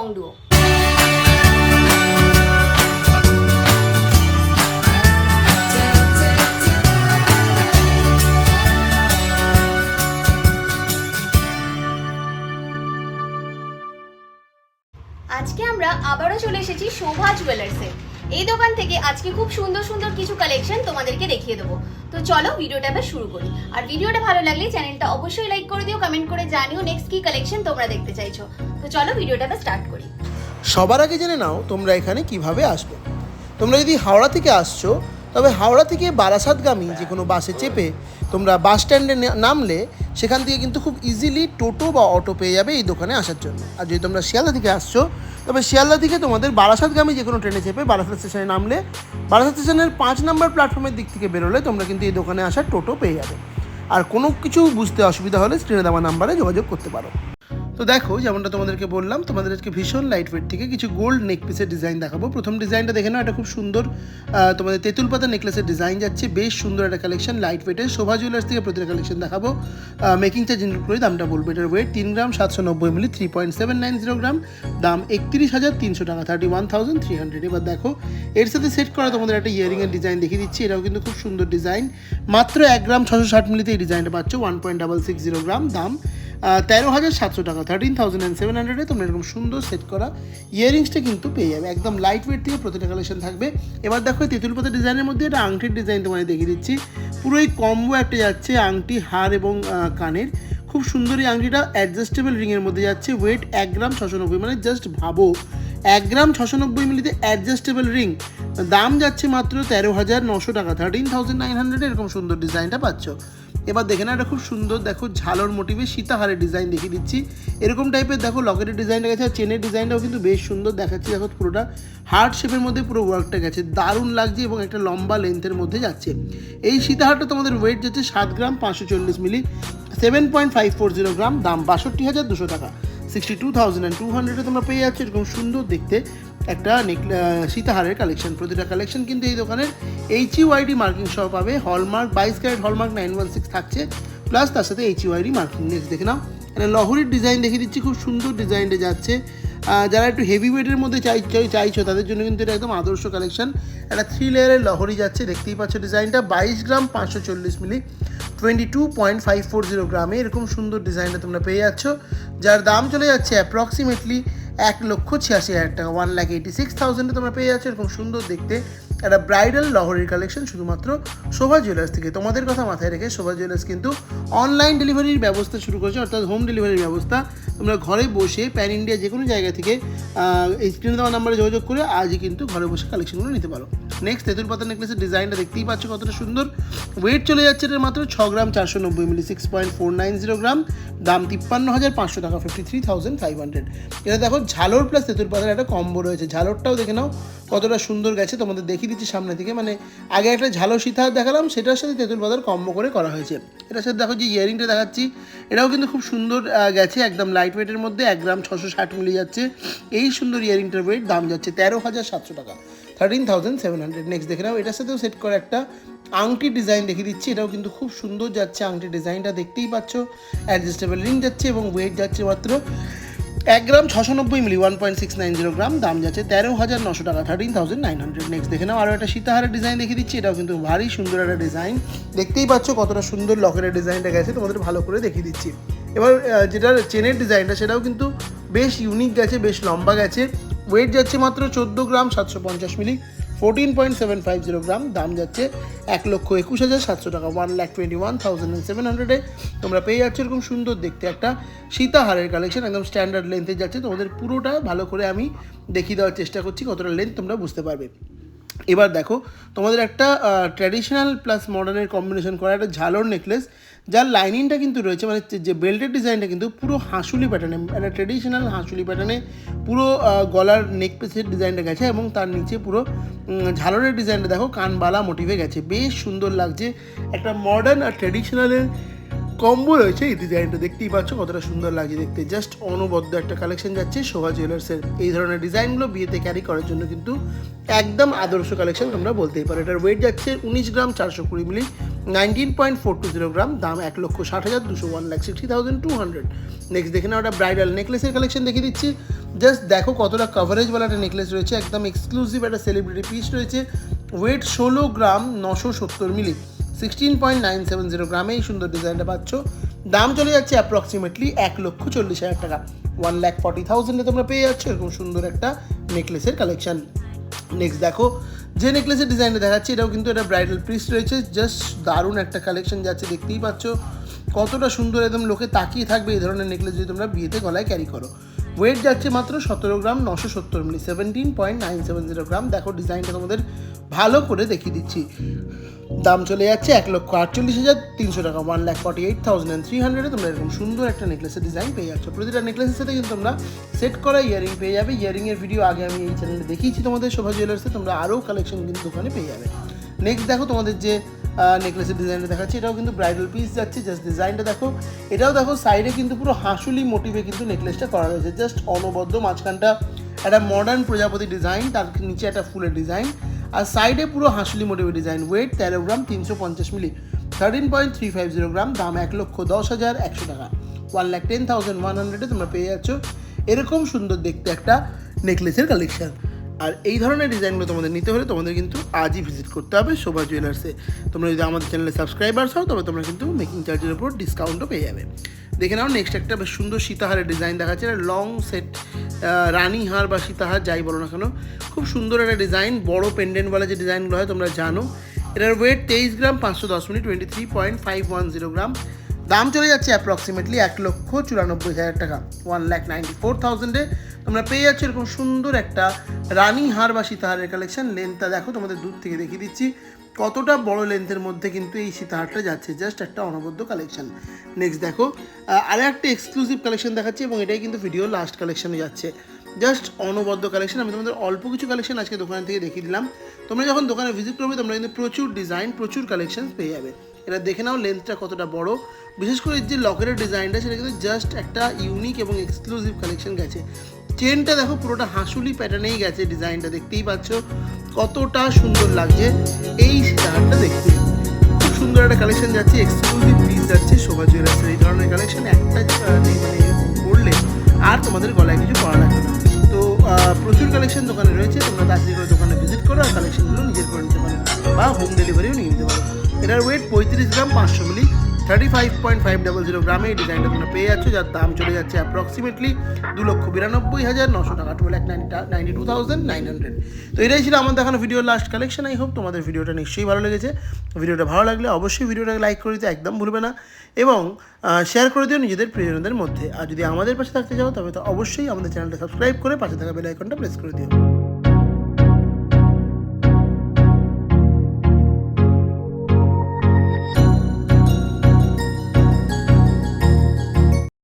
বংডুও আজকে আমরা আবারও চলে এসেছি শোভা জুয়েলার্সে এই দোকান থেকে আজকে খুব সুন্দর সুন্দর কিছু কালেকশন তোমাদেরকে দেখিয়ে দেবো। তো চলো ভিডিওটা এবার শুরু করি। আর ভিডিওটা ভালো লাগলে চ্যানেলটা অবশ্যই লাইক করে দিও কমেন্ট করে জানিও নেক্সট কি কালেকশন তোমরা দেখতে চাইছো। তো চলো ভিডিওটা স্টার্ট করি। সবার আগে জেনে নাও তোমরা এখানে কীভাবে আসবে। তোমরা যদি হাওড়া থেকে আসছো, তবে হাওড়া থেকে বারাসাতগামী যে কোনো বাসে চেপে তোমরা বাস স্ট্যান্ডে নামলে সেখান থেকে কিন্তু খুব ইজিলি টোটো বা অটো পেয়ে যাবে এই দোকানে আসার জন্য। আর যদি তোমরা শিয়ালদা থেকে আসছো, তবে শিয়ালদা থেকে তোমাদের বারাসাতগামী যে কোনো ট্রেনে চেপে বারাসাত স্টেশনে নামলে, বারাসাত স্টেশনের পাঁচ নম্বর প্ল্যাটফর্মের দিক থেকে বেরোলে তোমরা কিন্তু এই দোকানে আসার টোটো পেয়ে যাবে। আর কোনো কিছু বুঝতে অসুবিধা হলে স্ক্রিনে দেওয়া নাম্বারে যোগাযোগ করতে পারো। তো দেখো, যেমনটা তোমাদেরকে বললাম, তোমাদের আজকে ভীষণ লাইট ওয়েট থেকে কিছু গোল্ড নেক পিসের ডিজাইন দেখাবো। প্রথম ডিজাইনটা দেখে নাও, এটা খুব সুন্দর তোমাদের তেঁতুল পাতা নেকলেসের ডিজাইন যাচ্ছে, বেশ সুন্দর একটা কালেকশন লাইট ওয়েটের শোভা জুয়েলার্স থেকে প্রতিটা কালেকশন দেখাবো। মেকিং চার্জ ইনক্লুড করে দামটা বলব, এটার ওয়েট তিন গ্রাম, সাতশো নব্বই milli three point seven nine zero gram, দাম একত্রিশ হাজার তিনশো টাকা thirty one thousand three hundred এবার দেখো, এর সাথে সেট করা তোমাদের একটা ইয়ারিংয়ের ডিজাইন দেখিয়ে দিচ্ছি, এটাও কিন্তু খুব সুন্দর ডিজাইন মাত্র এক গ্রাম, ছশো ষাট মিলিতে এই ডিজাইনটা পাচ্ছ one point double six zero gram, দাম তেরো হাজার সাতশো টাকা থার্টিন থাউজেন্ড অ্যান্ড সেভেন হান্ড্রেডে তোমরা এরকম সুন্দর সেট করা ইয়ারিংসটা কিন্তু পেয়ে যাবে। একদম লাইট ওয়েট থেকে প্রতিটা কালেকশন থাকবে। এবার দেখো তেঁতুল পাতা ডিজাইনের মধ্যে একটা আংটির ডিজাইন তোমাদের দেখিয়ে দিচ্ছি। পুরোই কম্বো একটা যাচ্ছে, আংটি, হার এবং কানের। খুব সুন্দর এই আংটিটা অ্যাডজাস্টেবল রিংয়ের মধ্যে যাচ্ছে। ওয়েট এক গ্রাম ছশো নব্বই মানে জাস্ট ভাবো, এক গ্রাম ছশো নব্বই মিলিতে অ্যাডজাস্টেবল রিং দাম যাচ্ছে মাত্র তেরো হাজার নশো টাকা থার্টিন থাউজেন্ড নাইন হান্ড্রেড এরকম সুন্দর ডিজাইনটা পাচ্ছ। এবার দেখে না এটা খুব সুন্দর, দেখো ঝালর মোটিভে সীতাহারের ডিজাইন দেখিয়ে দিচ্ছি। এরকম টাইপের দেখো লকেটের ডিজাইনটা গেছে, আর চেনের ডিজাইনটাও কিন্তু বেশ সুন্দর দেখাচ্ছে, দেখো পুরোটা হার্ট শেপের মধ্যে পুরো ওয়ার্কটা গেছে, দারুণ লাগছে এবং একটা লম্বা লেন্থের মধ্যে যাচ্ছে। এই সীতাহারটা তোমাদের ওয়েট যাচ্ছে সাত গ্রাম পাঁচশো চল্লিশ milli seven point five four zero gram, দাম বাষট্টি হাজার দুশো টাকা। Sixty two thousand and two হান্ড্রেডে তোমরা পেয়ে যাচ্ছ, এরকম সুন্দর দেখতে। একটা সীতাহারের কালেকশন প্রতিটা কালেকশন কিন্তু এই দোকানের এইচ ইউআইডি মার্কিং সহ পাবে। হলমার্ক বাইশ carat hallmark nine one six থাকছে। প্লাস তার সাথে এইচ ইউআইডি মার্কিং নেক্সট দেখে নাও। একটা লহরির ডিজাইন দেখিয়ে দিচ্ছি, খুব সুন্দর ডিজাইনটা যাচ্ছে। যারা একটু হেভি ওয়েটের মধ্যে চাই- চাইছো, তাদের জন্য কিন্তু এটা একদম আদর্শ কালেকশন একটা থ্রি লেয়ারের লহরি যাচ্ছে, দেখতেই পাচ্ছ ডিজাইনটা বাইশ গ্রাম পাঁচশো চল্লিশ milli twenty two point five four zero গ্রামে এরকম সুন্দর ডিজাইনটা তোমরা পেয়ে যাচ্ছ। যার দাম চলে যাচ্ছে অ্যাপ্রক্সিমেটলি এক লক্ষ ছিয়াশি হাজার টাকা ওয়ান লাখ এইটি সিক্স থাউজেন্ডে তোমরা পেয়ে যাচ্ছ এরকম সুন্দর দেখতে একটা ব্রাইডাল লহরির কালেকশন শুধুমাত্র শোভা জুয়েলার্স থেকে। তোমাদের কথা মাথায় রেখে শোভা জুয়েলার্স কিন্তু অনলাইন ডেলিভারির ব্যবস্থা শুরু করেছে, অর্থাৎ হোম ডেলিভারির ব্যবস্থা তোমরা ঘরে বসে প্যান ইন্ডিয়া যে কোনো জায়গা থেকে এই স্ক্রিনে দেওয়া নাম্বারে যোগাযোগ করে আজই কিন্তু ঘরে বসে কালেকশনগুলো নিতে পারো। নেক্সট তেঁতুল পাতা নেকলেসের ডিজাইনটা দেখতেই পাচ্ছ কতটা সুন্দর। ওয়েট চলে যাচ্ছে এটার মাত্র ছ গ্রাম চারশো নব্বই milli six point four nine zero gram. দাম তিপ্পান্ন হাজার পাঁচশো টাকা fifty three thousand five hundred এটা দেখো, ঝালর প্লাস তেঁতুল পাতার একটা কম্বো রয়েছে। ঝালরটাও দেখে নাও, কতটা সুন্দর গেছে। তোমাদের দেখিয়ে দিচ্ছি সামনে থেকে। মানে আগে একটা ঝালো সীতাহার দেখালাম, সেটার সাথে তেঁতুল পাতার কম্বো করে করা হয়েছে। এটার সাথে দেখো যে ইয়ারিংটা দেখাচ্ছি। এটাও কিন্তু খুব সুন্দর গেছে একদম লাইট ওয়েটের মধ্যে এক গ্রাম ছশো ষাট মিলি যাচ্ছে। এই সুন্দর ইয়ারিংটার ওয়েট দাম যাচ্ছে তেরো হাজার সাতশো টাকা। Thirteen thousand seven hundred next দেখে নাও, এটার সাথেও সেট করা একটা আংটি ডিজাইন দেখিয়ে দিচ্ছি। এটাও কিন্তু খুব সুন্দর যাচ্ছে আংটি ডিজাইনটা দেখতেই পাচ্ছ। অ্যাডজাস্টেবল রিং যাচ্ছে এবং ওয়েট যাচ্ছে মাত্র এক গ্রাম ছশো নব্বই milli one point six nine zero gram, দাম যাচ্ছে তেরো হাজার নশো টাকা thirteen thousand nine hundred next দেখে নাও আরও একটা সীতাহারের ডিজাইন দেখিয়ে দিচ্ছি। এটাও কিন্তু ভারী সুন্দর একটা ডিজাইন দেখতেই পাচ্ছ কতটা সুন্দর লকেটের ডিজাইনটা গেছে, তোমাদের ভালো করে দেখিয়ে দিচ্ছি। এবার যেটা যেটার চেনের ডিজাইনটা সেটাও কিন্তু বেশ ইউনিক গেছে, বেশ লম্বা গেছে। ওয়েট যাচ্ছে মাত্র চোদ্দ গ্রাম সাতশো পঞ্চাশ milli. Fourteen point seven five zero gram দাম যাচ্ছে এক লক্ষ একুশ হাজার সাতশো টাকা one lakh twenty one thousand and seven হান্ড্রেডে তোমরা পেয়ে যাচ্ছ এরকম সুন্দর দেখতে একটা সীতাহারের কালেকশন একদম স্ট্যান্ডার্ড লেন্থে যাচ্ছে। তোমাদের পুরোটা ভালো করে আমি দেখিয়ে দেওয়ার চেষ্টা করছি, কতটা লেন্থ তোমরা বুঝতে পারবে। এবার দেখো, তোমাদের একটা ট্র্যাডিশনাল প্লাস মডার্নের কম্বিনেশন করা একটা ঝালর নেকলেস যার লাইনিংটা কিন্তু রয়েছে মানে যে- বেল্টের ডিজাইনটা কিন্তু পুরো হাঁসুলি প্যাটার্নে একটা ট্রেডিশনাল হাঁসুলি প্যাটার্নে পুরো গলার নেক পিসের ডিজাইনটা গেছে এবং তার নিচে পুরো ঝালরের ডিজাইনটা দেখো কানবালা মোটিভে গেছে। বেশ সুন্দর লাগছে। একটা মডার্ন আর ট্র্যাডিশনালের কম্বো রয়েছে এই ডিজাইনটা দেখতেই পাচ্ছ কতটা সুন্দর লাগছে দেখতে। জাস্ট অনবদ্য একটা কালেকশন যাচ্ছে শোভা জুয়েলার্সের এই ধরনের ডিজাইনগুলো বিয়েতে ক্যারি করার জন্য কিন্তু একদম আদর্শ কালেকশন তোমরা বলতেই পারো। এটার ওয়েট যাচ্ছে উনিশ গ্রাম চারশো কুড়ি milli nineteen point four two zero দাম এক লক্ষ ষাট হাজার দুশো one lakh sixty thousand two hundred next দেখে নাও একটা ব্রাইডাল নেকলেসের কালেকশন দেখিয়ে দিচ্ছি। জাস্ট দেখো কতটা কভারেজওয়ালা একটা নেকলেস রয়েছে। একদম এক্সক্লুসিভ একটা সেলিব্রিটি পিস রয়েছে। ওয়েট ষোলো গ্রাম নশো সত্তর milli sixteen point nine seven zero গ্রামে এই সুন্দর ডিজাইনটা পাচ্ছ। দাম চলে যাচ্ছে অ্যাপ্রক্সিমেটলি এক লক্ষ চল্লিশ হাজার টাকা। ওয়ান ল্যাক ফর্টি থাউজেন্ডে তোমরা পেয়ে যাচ্ছ এরকম সুন্দর একটা নেকলেসের কালেকশন নেক্সট দেখো যে নেকলেসের ডিজাইনটা দেখাচ্ছি, এটাও কিন্তু একটা ব্রাইডাল পিস রয়েছে। জাস্ট দারুণ একটা কালেকশন যাচ্ছে, দেখতেই পাচ্ছ। কতটা সুন্দর একদম লোকে তাকিয়ে থাকবে এই ধরনের নেকলেস যদি তোমরা বিয়েতে গলায় ক্যারি করো। ওয়েট যাচ্ছে মাত্র সতেরো গ্রাম নশো সত্তর milli seventeen point nine seven zero gram. দেখো ডিজাইনটা তোমাদের ভালো করে দেখিয়ে দিচ্ছি। দাম চলে যাচ্ছে এক লক্ষ আটচল্লিশ হাজার তিনশো টাকা one lakh forty eight thousand and three হান্ড্রেডে তোমরা এরকম সুন্দর একটা নেকলেসের ডিজাইন পেয়ে যাচ্ছ। প্রতিটা নেকলেসের সাথে কিন্তু তোমরা সেট করা ইয়ারিং পেয়ে যাবে। ইয়ারিংয়ের ভিডিও আগে আমি এই চ্যানেলে দেখিয়েছি তোমাদের, শোভা জুয়েলার্সে তোমরা আরও কালেকশন কিন্তু ওখানে পেয়ে যাবে। নেক্সট দেখো তোমাদের যে নেকলেসের ডিজাইনটা দেখাচ্ছি, এটাও কিন্তু ব্রাইডাল পিস যাচ্ছে জাস্ট ডিজাইনটা দেখো। এটাও দেখো সাইডে কিন্তু পুরো হাঁসুলি মোটিভে কিন্তু নেকলেসটা করা রয়েছে। জাস্ট অনবদ্য, মাঝখানটা একটা মডার্ন প্রজাপতি ডিজাইন তার নিচে একটা ফুলের ডিজাইন আর সাইডে পুরো হাঁসুলি মোটিভে ডিজাইন ওয়েট তেরো গ্রাম, তিনশো পঞ্চাশ milli. Thirteen point three five zero gram, দাম এক লক্ষ দশ হাজার একশো টাকা। One lakh ten thousand one হান্ড্রেডে তোমরা পেয়ে যাচ্ছ এরকম সুন্দর দেখতে একটা নেকলেসের কালেকশন আর এই ধরনের ডিজাইনগুলো তোমাদের নিতে হলে তোমাদের কিন্তু আজই ভিজিট করতে হবে শোভা জুয়েলার্সে তোমরা যদি আমাদের চ্যানেলে সাবস্ক্রাইবার্স হও, তবে তোমরা কিন্তু মেকিং চার্জের উপর ডিসকাউন্টও পেয়ে যাবে। দেখে নাও নেক্সট একটা বেশ সুন্দর সীতাহারের ডিজাইন দেখাচ্ছে। লং সেট রানী হার বা সীতাহার যাই বলো না কেন, খুব সুন্দর একটা ডিজাইন বড় পেন্ডেন্টওয়ালা যে ডিজাইনগুলো হয় তোমরা জানো। এটার ওয়েট তেইশ গ্রাম, পাঁচশো দশ minute twenty three point five one zero gram. দাম চলে যাচ্ছে অ্যাপ্রক্সিমেটলি এক লক্ষ চুরানব্বই হাজার টাকা ওয়ান ল্যাক নাইনটি ফোর থাউজেন্ডে তোমরা পেয়ে যাচ্ছ এরকম সুন্দর একটা রানী হার বা সীতাহারের কালেকশন লেন্থটা দেখো, তোমাদের দূর থেকে দেখিয়ে দিচ্ছি। কতটা বড় লেন্থের মধ্যে কিন্তু এই সীতাহারটা যাচ্ছে? জাস্ট একটা অনবদ্য কালেকশন নেক্সট দেখো আরও একটা এক্সক্লুসিভ কালেকশন দেখাচ্ছি এবং এটাই কিন্তু ভিডিও লাস্ট কালেকশনে যাচ্ছে। জাস্ট অনবদ্য কালেকশন আমি তোমাদের অল্প কিছু কালেকশন আজকে দোকান থেকে দেখিয়ে দিলাম। তোমরা যখন দোকানে ভিজিট করবে, তোমরা কিন্তু প্রচুর ডিজাইন প্রচুর কালেকশন পেয়ে যাবে। এটা দেখে নাও লেন্থটা কতটা বড়। বিশেষ করে যে লকেটের ডিজাইনটা সেটা কিন্তু জাস্ট একটা ইউনিক এবং এক্সক্লুসিভ কালেকশন গেছে। চেনটা দেখো পুরোটা হাঁসুলি প্যাটার্নেই গেছে ডিজাইনটা দেখতেই পাচ্ছ। কতটা সুন্দর লাগছে এই স্টারটা দেখতে। খুব সুন্দর একটা কালেকশন যাচ্ছে এক্সক্লুসিভ পিস যাচ্ছে শোভা জুয়েলার্সের এই ধরনের কালেকশন একটা মানে পড়লে আর তোমাদের গলায় কিছু করা লাগবে না। তো প্রচুর কালেকশন দোকানে রয়েছে, তোমরা তাড়াতাড়ি করে দোকানে ভিজিট করো আর কালেকশনগুলো নিজের করে নিতে পারো বা হোম ডেলিভারিও নিয়ে নিতে পারো। এটার ওয়েট পঁয়ত্রিশ গ্রাম পাঁচশো milli thirty five point five double zero গ্রামে এই ডিজাইনটা তোমরা পেয়ে যাচ্ছ, যার দাম চলে যাচ্ছে অ্যাপ্রক্সিমেটলি দু লক্ষ বিরানব্বই হাজার নশো টাকা। Two lakh ninety two thousand nine hundred তো এটাই ছিল আমার দেখানো ভিডিওর লাস্ট কালেকশন আই হোপ তোমাদের ভিডিওটা নিশ্চয়ই ভালো লেগেছে। ভিডিওটা ভালো লাগলে অবশ্যই ভিডিওটাকে লাইক করে দিতে একদম ভুলবে না। এবং শেয়ার করে দিও নিজেদের প্রিয়জনদের মধ্যে। আর যদি আমাদের পাশে থাকতে চাও, তবে তো অবশ্যই আমাদের চ্যানেলটা সাবস্ক্রাইব করে পাশে থাকা বেল আইকনটা প্রেস করে দিও।